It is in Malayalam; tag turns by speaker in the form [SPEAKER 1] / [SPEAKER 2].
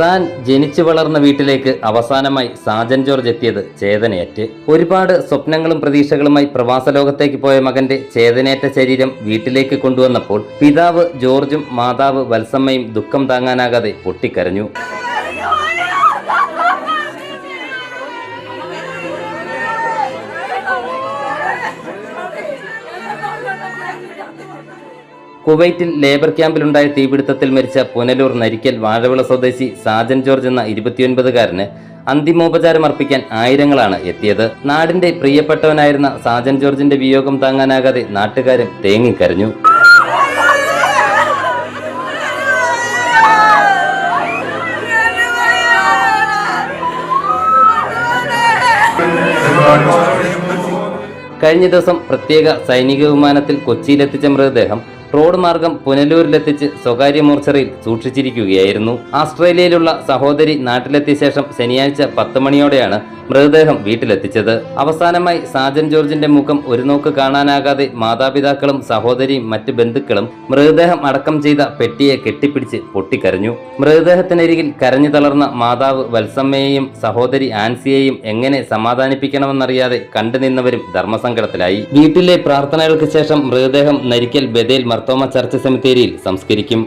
[SPEAKER 1] താൻ ജനിച്ചു വളർന്ന വീട്ടിലേക്ക് അവസാനമായി സാജൻ ജോർജ് എത്തിയത് ചേതനയേറ്റ്. ഒരുപാട് സ്വപ്നങ്ങളും പ്രതീക്ഷകളുമായി പ്രവാസ ലോകത്തേക്ക് പോയ മകന്റെ ചേതനേറ്റ ശരീരം വീട്ടിലേക്ക് കൊണ്ടുവന്നപ്പോൾ പിതാവ് ജോർജും മാതാവ് വത്സമ്മയും ദുഃഖം താങ്ങാനാകാതെ പൊട്ടിക്കരഞ്ഞു. കുവൈറ്റിൽ ലേബർ ക്യാമ്പിലുണ്ടായ തീപിടുത്തത്തിൽ മരിച്ച പുനലൂർ നരിക്കൽ വാഴവിള സ്വദേശി സാജൻ ജോർജ് എന്ന ഇരുപത്തിയൊൻപതുകാരന് അന്തിമോപചാരം അർപ്പിക്കാൻ ആയിരങ്ങളാണ് എത്തിയത്. നാടിന്റെ പ്രിയപ്പെട്ടവനായിരുന്ന സാജൻ ജോർജിന്റെ വിയോഗം താങ്ങാനാകാതെ നാട്ടുകാരും തേങ്ങിക്കരഞ്ഞു കഴിഞ്ഞ ദിവസം പ്രത്യേക സൈനിക വിമാനത്തിൽ കൊച്ചിയിലെത്തിച്ച മൃതദേഹം റോഡ് മാർഗം പുനലൂരിലെത്തിച്ച് സ്വകാര്യ മോർച്ചറിയിൽ സൂക്ഷിച്ചിരിക്കുകയായിരുന്നു. ആസ്ട്രേലിയയിലുള്ള സഹോദരി നാട്ടിലെത്തിയ ശേഷം ശനിയാഴ്ച പത്ത് മണിയോടെയാണ് മൃതദേഹം വീട്ടിലെത്തിച്ചത്. അവസാനമായി സാജൻ ജോർജിന്റെ മുഖം ഒരു നോക്ക് കാണാനാകാതെ മാതാപിതാക്കളും സഹോദരിയും മറ്റ് ബന്ധുക്കളും മൃതദേഹം അടക്കം ചെയ്ത പെട്ടിയെ കെട്ടിപ്പിടിച്ച് പൊട്ടിക്കരഞ്ഞു. മൃതദേഹത്തിനരികിൽ കരഞ്ഞു തളർന്ന മാതാവ് വത്സമ്മയെയും സഹോദരി ആൻസിയെയും എങ്ങനെ സമാധാനിപ്പിക്കണമെന്നറിയാതെ കണ്ടുനിന്നവരും ധർമ്മസങ്കടത്തിലായി. വീട്ടിലെ പ്രാർത്ഥനകൾക്ക് ശേഷം മൃതദേഹം നരിക്കൽ ബദേൽ മർത്തോമ ചർച്ച് സെമിത്തേരിയിൽ സംസ്കരിക്കും